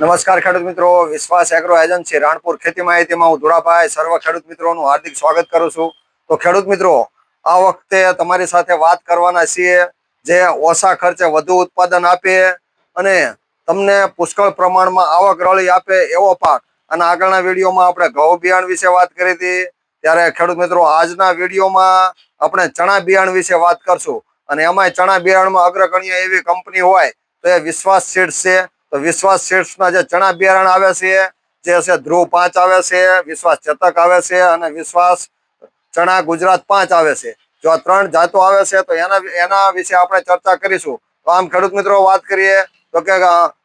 નમસ્કાર ખેડૂત મિત્રો. વિશ્વાસ એગ્રો એજન્સી રાણપુર ખેતી માહિતીમાં હું ધુરાભાઈ સર્વ ખેડૂત મિત્રોનું હાર્દિક સ્વાગત કરું છું. તો ખેડૂત મિત્રો, આ વખતે તમારી સાથે વાત કરવાના છીએ જે ઓછા ખર્ચે વધુ ઉત્પાદન આપે અને તમને પુષ્કળ પ્રમાણમાં આવક રળી આપે એવો પાક. અને આગળના વિડીયોમાં આપણે ઘઉં બિયાણ વિશે વાત કરી હતી. ત્યારે ખેડૂત મિત્રો, આજના વિડીયોમાં આપણે ચણા બિયાણ વિશે વાત કરશું. અને એમાંય ચણા બિયારણમાં અગ્રગણ્ય એવી કંપની હોય તો એ વિશ્વાસ સીડ્સ છે. તો વિશ્વાસ સીડ્સના જે ચણા બિયારણ આવે છે, જે છે ધ્રુવ પાંચ આવે છે, વિશ્વાસ ચતક આવે છે અને વિશ્વાસ ચણા ગુજરાત પાંચ આવે છે. જો આ ત્રણ જાતો આવે છે, તો એના એના વિશે આપણે ચર્ચા કરીશું. તો આમ ખેડૂત મિત્રો વાત કરીએ, તો કે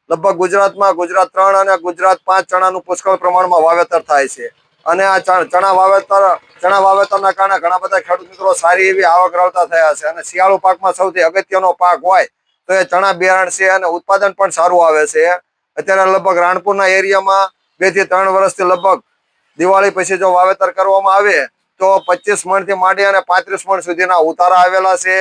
લગભગ ગુજરાતમાં ગુજરાત ત્રણ અને ગુજરાત પાંચ ચણાનું પુષ્કળ પ્રમાણમાં વાવેતર થાય છે. અને આ ચણા વાવેતર, ચણા વાવેતરના કારણે ઘણા બધા ખેડૂત મિત્રો સારી એવી આવક રાવતા થયા છે. અને શિયાળુ પાકમાં સૌથી અગત્યનો પાક હોય તો એ ચણા બિયારણ છે અને ઉત્પાદન પણ સારું આવે છે. અત્યારે લગભગ રાણપુરના એરિયામાં બેથી ત્રણ વર્ષથી લગભગ દિવાળી પછી જો વાવેતર કરવામાં આવે, તો પચીસ મણથી માંડી અને પાંત્રીસ મણ સુધીના ઉતારા આવેલા છે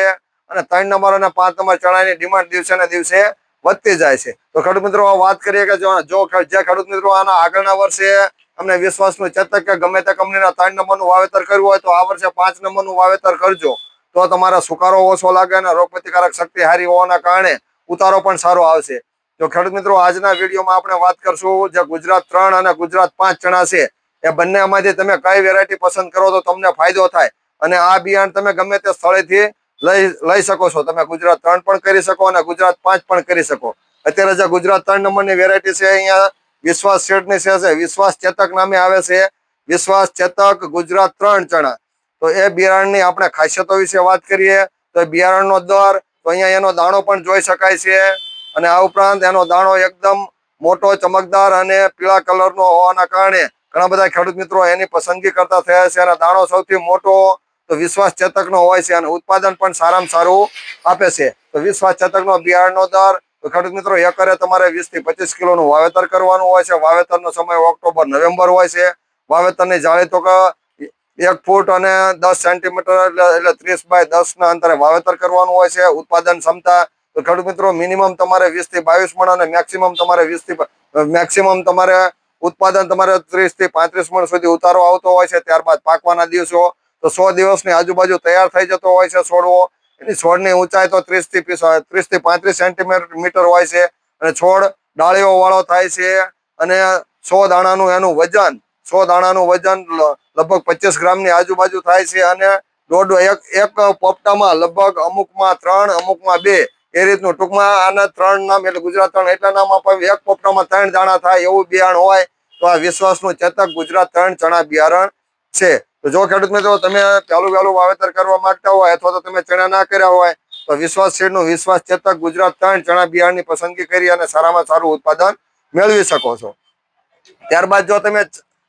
અને ત્રણ નંબર અને પાંચ નંબર ચણાની ડિમાન્ડ દિવસે ને દિવસે વધતી જાય છે. તો ખેડૂત મિત્રો વાત કરીએ કે જો જો ખેડૂત મિત્રો આના આગળના વર્ષે અમને વિશ્વાસનું ચેતક કે ગમે તે કંપનીના ત્રણ નંબરનું વાવેતર કર્યું હોય, તો આ વર્ષે પાંચ નંબરનું વાવેતર કરજો. તો તમારા સુકારો ઓછો લાગે અને રોગ પ્રતિકારક શક્તિ હારી હોવાના કારણે ઉતારો પણ સારો આવશે. જો ખેડૂત મિત્રો, આજના વિડીયોમાં આપણે વાત કરશું જે ગુજરાત ત્રણ અને ગુજરાત પાંચ ચણા છે, એ બંનેમાંથી તમે કઈ વેરાયટી પસંદ કરો તો તમને ફાયદો થાય. અને આ બિયારણ તમે ગમે તે સ્થળેથી લઈ લઈ શકો છો. તમે ગુજરાત ત્રણ પણ કરી શકો અને ગુજરાત પાંચ પણ કરી શકો. અત્યારે જે ગુજરાત ત્રણ નંબરની વેરાયટી છે, અહીંયા વિશ્વાસ શેડની છે, વિશ્વાસ ચેતક નામે આવે છે. વિશ્વાસ ચેતક ગુજરાત ત્રણ ચણા તો એ બિયારણની આપણે ખાસિયતો વિશે વાત કરીએ, તો બિયારણનો દર, તો અહીંયા એનો દાણો પણ જોઈ શકાય છે. અને આ ઉપરાંત એનો દાણો એકદમ મોટો, ચમકદાર અને પીળા કલરનો હોવાના કારણે ઘણા બધા ખેડૂત મિત્રો એની પસંદગી કરતા થયા છે. અને દાણો સૌથી મોટો, તો વિશ્વાસ ચેતકનો હોય છે અને ઉત્પાદન પણ સારામાં સારું આપે છે. તો વિશ્વાસ ચેતકનો બિયારણનો દર, તો ખેડૂત મિત્રો, એકરે તમારે વીસથી પચીસ કિલોનું વાવેતર કરવાનું હોય છે. વાવેતરનો સમય ઓક્ટોબર, નવેમ્બર હોય છે. વાવેતરની જાળી તો એક ફૂટ અને દસ સેન્ટીમીટર એટલે એટલે ત્રીસ બાય દસ ના અંતરે વાવેતર કરવાનું હોય છે. ઉત્પાદન ક્ષમતા, તો ખેડૂત મિત્રો મિનિમમ તમારે વીસથી બાવીસ મણ અને મેક્સિમમ તમારે વીસથી મેક્સિમમ તમારે ઉત્પાદન તમારે ત્રીસથી પાંત્રીસ મણ સુધી ઉતારો આવતો હોય છે. ત્યારબાદ પાકવાના દિવસો, તો સો દિવસની આજુબાજુ તૈયાર થઈ જતો હોય છે છોડવો. એની છોડની ઊંચાઈ તો ત્રીસથી ત્રીસથી પાંત્રીસ સેન્ટીમીટર હોય છે અને છોડ ડાળીઓ વાળો થાય છે અને સો દાણાનું એનું વજન, સો દાણાનું વજન લગભગ પચીસ ગ્રામની આજુબાજુ થાય છે અને દોઢ એક એક પોપટામાં લગભગ અમુકમાં ત્રણ, અમુકમાં બે એ રીતનું. ટૂંકમાં આના ત્રણ નામ એટલે ગુજરાત ત્રણ એટલા નામ આપાય એક પોપટામાં ત્રણ દાણા થાય એવું બિયારણ હોય તો આ વિશ્વાસનું ચેતક ગુજરાત ત્રણ ચણા બિયારણ છે. તો જો ખેડૂત મિત્રો તમે ચાલુ વહેલું વાવેતર કરવા માંગતા હોય અથવા તો તમે ચણા ના કર્યા હોય તો વિશ્વાસ શેડનું વિશ્વાસ ચેતક ગુજરાત ત્રણ ચણા બિયારણની પસંદગી કરી અને સારામાં સારું ઉત્પાદન મેળવી શકો છો. ત્યારબાદ જો તમે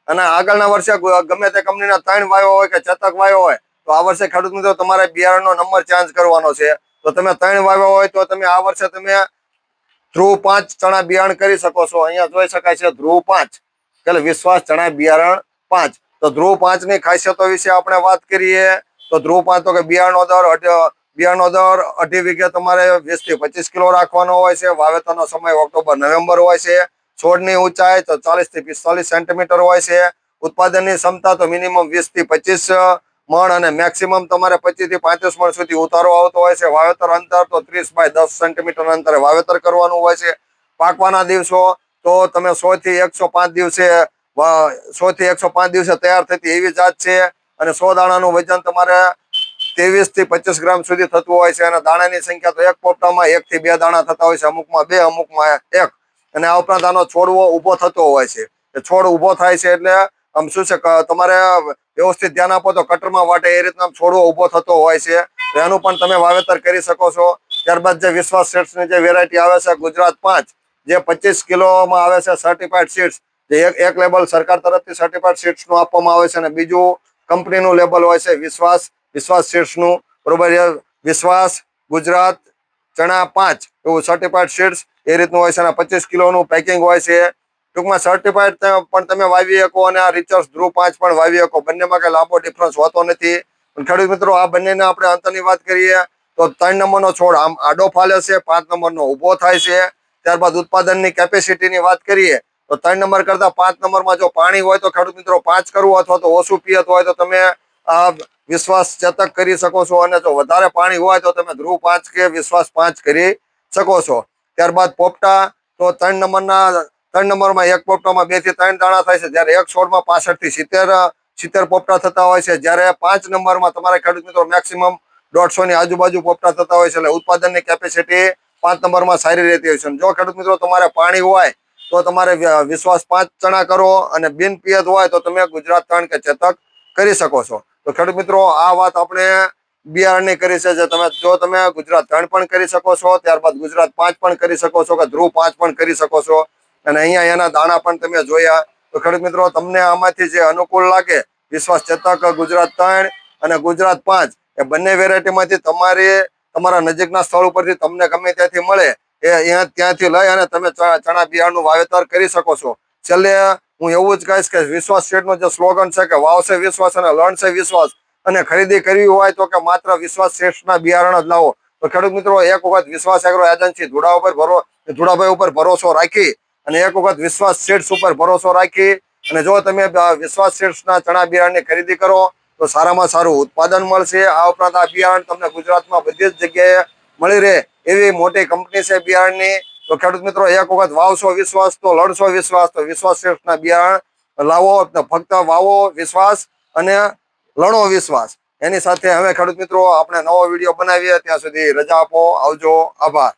અને આગળના વર્ષે ગમે તે કંપનીના ત્રણ વાયો હોય કે ચેતક વાયો હોય, તો આ વર્ષે ખેડૂત મિત્રો તમારે બિયારણનો નંબર ચેન્જ કરવાનો છે, તો તમે ત્રણ વાવ્યો હોય તો તમે આ વર્ષે તમે ધ્રુવ પાંચ ચણા બિયારણ કરી શકો છો. અહીંયા જોઈ શકાય છે ધ્રુવ પાંચ. એટલે વિશ્વાસ ચણા બિયારણ પાંચ. તો ધ્રુવ પાંચની ખાસિયતો વિશે આપણે વાત કરીએ, તો ધ્રુવ પાંચ તો કે બિયારણનો દર બિયારણનો દર અઢી વીઘે તમારે વીસથી પચીસ કિલો રાખવાનો હોય છે. વાવેતરનો સમય ઓક્ટોબર, નવેમ્બર હોય છે. છોડની ઊંચાઈ તો ચાલીસથી પિસ્તાલીસ સેન્ટીમીટર હોય છે. ઉત્પાદનની ક્ષમતા તો મિનિમમ વીસથી પચીસ મણ અને મેક્સિમમ તમારે પચીસથી પાંત્રીસ મણ સુધી ઉતારો આવતો હોય છે. વાવેતર અંતર તો ત્રીસ બાય દસ સેન્ટીમીટર અંતરે વાવેતર કરવાનું હોય છે. પાકવાના દિવસો તો તમે સો થી એકસો પાંચ દિવસે સો થી એકસો પાંચ દિવસે તૈયાર થતી એવી જાત છે અને સો દાણાનું વજન તમારે ત્રેવીસથી પચીસ ગ્રામ સુધી થતું હોય છે અને દાણાની સંખ્યા તો એક પોપટામાં એક થી બે દાણા થતા હોય છે. અમુકમાં બે, અમુકમાં એક. અને આ ઉપરાંત આનો છોડવો ઊભો થતો હોય છે. છોડ ઊભો થાય છે એટલે આમ શું છે તમારે વ્યવસ્થિત ધ્યાન આપો તો કટરમાં વાટે એ રીતના છોડવો ઊભો થતો હોય છે. એનું પણ તમે વાવેતર કરી શકો છો. ત્યારબાદ જે વિશ્વાસ સીડ્સની જે વેરાયટી આવે છે, ગુજરાત પાંચ, જે પચીસ કિલોમાં આવે છે સર્ટિફાઈડ સીડ્સ જે એક એક લેબલ સરકાર તરફથી સર્ટિફાઈડ સીડ્સનું આપવામાં આવે છે અને બીજું કંપનીનું લેબલ હોય છે વિશ્વાસ વિશ્વાસ સીડ્સનું બરોબર, વિશ્વાસ ગુજરાત ચણા પાંચ એવું સર્ટિફાઈડ સીડ્સ એ રીતનું હોય છે અને પચીસ કિલોનું પેકિંગ હોય છે. ટૂંકમાં સર્ટિફાઈડ પણ તમે વાવી શકો અને આ રિચર્સ ધ્રુવ પાંચ પણ વાવી શકો. બંનેમાં કઈ લાંબો ડિફરન્સ હોતો નથી. ખેડૂત મિત્રો, આ બંનેને આપણે અંતરની વાત કરીએ તો ત્રણ નંબરનો છોડ આમ આડો ફાલે છે, પાંચ નંબરનો ઊભો થાય છે. ત્યારબાદ ઉત્પાદનની કેપેસિટીની વાત કરીએ તો ત્રણ નંબર કરતા પાંચ નંબરમાં જો પાણી હોય તો ખેડૂત મિત્રો, પાંચ કરવું અથવા તો ઓછું પિયત હોય તો તમે વિશ્વાસ ચેતક કરી શકો છો અને જો વધારે પાણી હોય તો તમે ધ્રુવ પાંચ કે વિશ્વાસ પાંચ કરી શકો છો. ત્યારબાદ પોપટા, તો ત્રણ નંબરના, ત્રણ નંબરમાં એક પોપટામાં બેથી ત્રણ દાણા થાય છે. જ્યારે એક છોડમાં પાસઠથી સિત્તેર સિત્તેર પોપટા થતા હોય છે. જ્યારે પાંચ નંબરમાં તમારા ખેડૂત મિત્રો મેક્સિમમ દોઢસો ની આજુબાજુ પોપટા થતા હોય છે. એટલે ઉત્પાદનની કેપેસિટી પાંચ નંબરમાં સારી રહેતી હોય છે. જો ખેડૂત મિત્રો તમારે પાણી હોય તો તમારે વિશ્વાસ પાંચ ચણા કરો અને બિન પિયત હોય તો તમે ગુજરાત ત્રણ કે ચેતક કરી શકો છો. તો ખેડૂત મિત્રો, આ વાત આપણે બિયારણની કરી છે, જે તમે જો તમે ગુજરાત ત્રણ પણ કરી શકો છો, ત્યારબાદ ગુજરાત પાંચ પણ કરી શકો છો, કે ધ્રુવ પાંચ પણ કરી શકો છો. અને અહીંયા એના દાણા પણ તમે જોયા. તો ખેડૂત મિત્રો, તમને આમાંથી જે અનુકૂળ લાગે, વિશ્વાસ ચેતક ગુજરાત ત્રણ અને ગુજરાત પાંચ, એ બંને વેરાયટીમાંથી તમારે, તમારા નજીકના સ્થળ ઉપરથી તમને ગમે ત્યાંથી મળે, એ અહીંયા ત્યાંથી લઈ અને તમે ચણા બિયારણનું વાવેતર કરી શકો છો. છેલ્લે હું એવું જ કહીશ કે વિશ્વાસ શેઠનો જે સ્લોગન છે કે વાવશે વિશ્વાસ અને લણશે વિશ્વાસ અને ખરીદી કરવી હોય તો કે માત્ર વિશ્વાસ શેઠના બિયારણ જ લાવો. તો ખેડૂત મિત્રો, એક વખત વિશ્વાસ એગ્રો એજન્સી ધુડા ઉપર ભરો, ધુડાભાઈ ઉપર ભરોસો રાખી અને એક વખત વિશ્વાસ શેઠ ઉપર ભરોસો રાખી અને જો તમે વિશ્વાસ શેઠના ચણા બિયારણની ખરીદી કરો, તો સારામાં સારું ઉત્પાદન મળશે. આ ઉપરાંત આ બિયારણ તમને ગુજરાતમાં બધી જ જગ્યાએ મળી રહે એવી મોટી કંપની છે બિયારણની. તો ખેડૂત મિત્રો, એક વખત વાવશો વિશ્વાસ, તો લડશો વિશ્વાસ, તો વિશ્વાસ શ્રેષ્ઠના બિયારણ લાવો ફક્ત વાવો વિશ્વાસ અને લણો વિશ્વાસ. એની સાથે હવે ખેડૂત મિત્રો, આપણે નવો વીડિયો બનાવીએ, ત્યાં સુધી રજા આપો, આવજો, આભાર.